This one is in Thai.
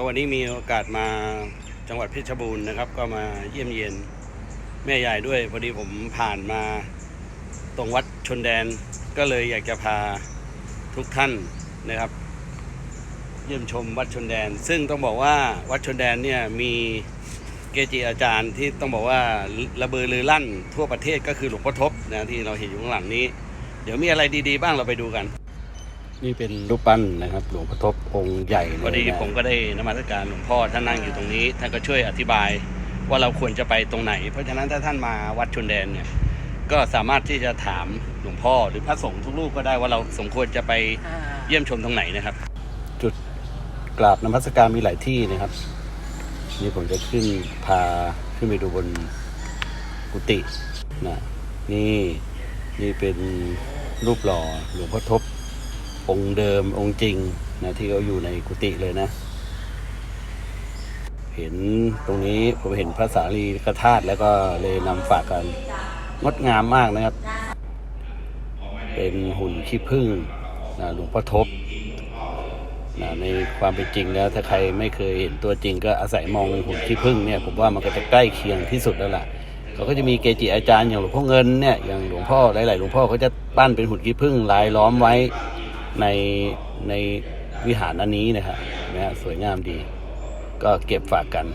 ก็วันนี้มีโอกาสมาจังหวัดเพชรบูรณ์นะครับ ก็มาเยี่ยมเยียนแม่ยายด้วยพอดีผมผ่านมาตรงวัดชนแดน ก็เลยอยากจะพาทุกท่านนะครับ เยี่ยมชมวัดชนแดน ซึ่งต้องบอกว่าวัดชนแดนเนี่ยมีเกจิอาจารย์ที่ต้องบอกว่าระเบือรือลั่นทั่วประเทศก็คือหลวงพ่อทบนะที่เราเห็นอยู่ข้างหลังนี้ เดี๋ยวมีอะไรดีๆ บ้างเราไปดูกัน นี่เป็นรูปปั้นนะครับ หลวงพ่อทบองค์ใหญ่พอดีผมก็ได้นมัสการหลวงพ่อท่านนั่งอยู่ตรงนี้ ท่านก็ช่วยอธิบายว่าเราควรจะไปตรงไหน เพราะฉะนั้นถ้าท่านมาวัดชนแดนเนี่ย ก็สามารถที่จะถามหลวงพ่อหรือพระสงฆ์ทุกรูปก็ได้ว่าเราสมควรจะไปเยี่ยมชมตรงไหนนะครับ จุดกราบนมัสการมีหลายที่นะครับ นี่ผมจะขึ้นพาขึ้นไปดูบนกุฏินะนี่นี่เป็นรูปหล่อหลวงพ่อทบ องค์เดิมองค์จริงนะที่เขาอยู่ในกุฏิเลยนะ เห็นตรงนี้ผมเห็นพระสารีริกธาตุแล้วก็เลยนำฝากกันงดงามมากนะครับ เป็นหุ่นขี้ผึ้งนะหลวงพ่อทบนะในความเป็นจริงแล้วถ้าใครไม่เคยเห็นตัวจริง ก็อาศัยมองหุ่นขี้ผึ้งเนี่ยผมว่ามันก็จะใกล้เคียงที่สุดแล้วล่ะเขาก็จะมีเกจิอาจารย์อย่างหลวงพ่อเงินเนี่ยอย่างหลวงพ่อหลายๆหลวงพ่อเขาจะปั้นเป็นหุ่นขี้ผึ้งลายล้อมไว้ ในในวิหารอันนี้นะครับนะฮะสวยงามดี ก็เก็บฝากกัน